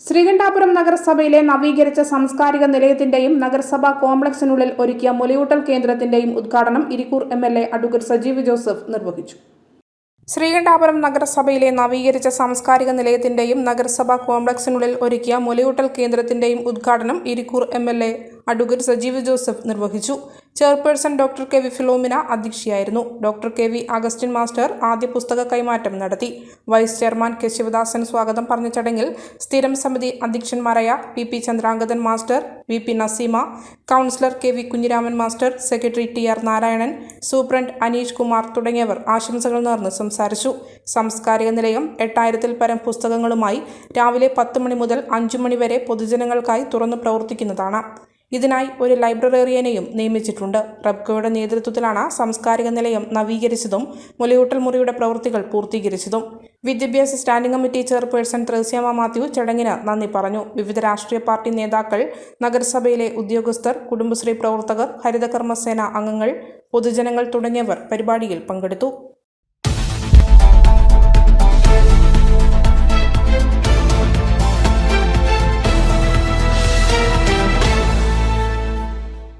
ശ്രീകണ്ഠാപുരം നഗരസഭയിലെ നവീകരിച്ച സാംസ്കാരിക നിലയത്തിന്റെയും നഗരസഭാ കോംപ്ലക്സിനുള്ളിൽ ഒരുക്കിയ മുലയൂട്ടൽ കേന്ദ്രത്തിന്റെയും ഉദ്ഘാടനം Irikkur M L A advocate Sajeev Joseph നിർവഹിച്ചു. ശ്രീകണ്ഠാപുരം നഗരസഭയിലെ നവീകരിച്ച സാംസ്കാരിക നിലയത്തിന്റെയും നഗരസഭാ കോംപ്ലക്സിനുള്ളിൽ ഒരുക്കിയ മുലയൂട്ടൽ കേന്ദ്രത്തിന്റെയും ഉദ്ഘാടനം Irikkur M L A advocate Sajeev Joseph നിർവഹിച്ചു. Chairperson doctor K V Philomina അധ്യക്ഷയായിരുന്നു. Doctor K V Augustine master ആദ്യ പുസ്തക കൈമാറ്റം നടത്തി. വൈസ് ചെയർമാൻ കെ ശിവദാസൻ സ്വാഗതം പറഞ്ഞ ചടങ്ങിൽ സ്ഥിരം സമിതി അധ്യക്ഷന്മാരായ P P Chandrangathan master V P Naseema councillor K V Kunhiraman master secretary T R Narayanan superintendent Aneesh Kumar തുടങ്ങിയവർ ആശംസകൾ നേർന്ന് സംസാരിച്ചു. സാംസ്കാരിക നിലയം എട്ടായിരത്തിൽ പരം പുസ്തകങ്ങളുമായി രാവിലെ പത്ത് മണി മുതൽ അഞ്ചു മണി വരെ പൊതുജനങ്ങൾക്കായി തുറന്നു പ്രവർത്തിക്കുന്നതാണ്. ഇതിനായി ഒരു ലൈബ്രറിയനെയും നിയമിച്ചിട്ടുണ്ട്. റബ്കോയുടെ നേതൃത്വത്തിലാണ് സാംസ്കാരിക നിലയം നവീകരിച്ചതും മുലയൂട്ടൽ മുറിയുടെ പ്രവൃത്തികൾ പൂർത്തീകരിച്ചതും. വിദ്യാഭ്യാസ standing committee chairperson Thresiamma Mathew ചടങ്ങിന് നന്ദി പറഞ്ഞു. വിവിധ രാഷ്ട്രീയ പാർട്ടി നേതാക്കൾ നഗരസഭയിലെ ഉദ്യോഗസ്ഥർ കുടുംബശ്രീ പ്രവർത്തകർ ഹരിതകർമ്മസേന അംഗങ്ങൾ പൊതുജനങ്ങൾ തുടങ്ങിയവർ പരിപാടിയിൽ പങ്കെടുത്തു.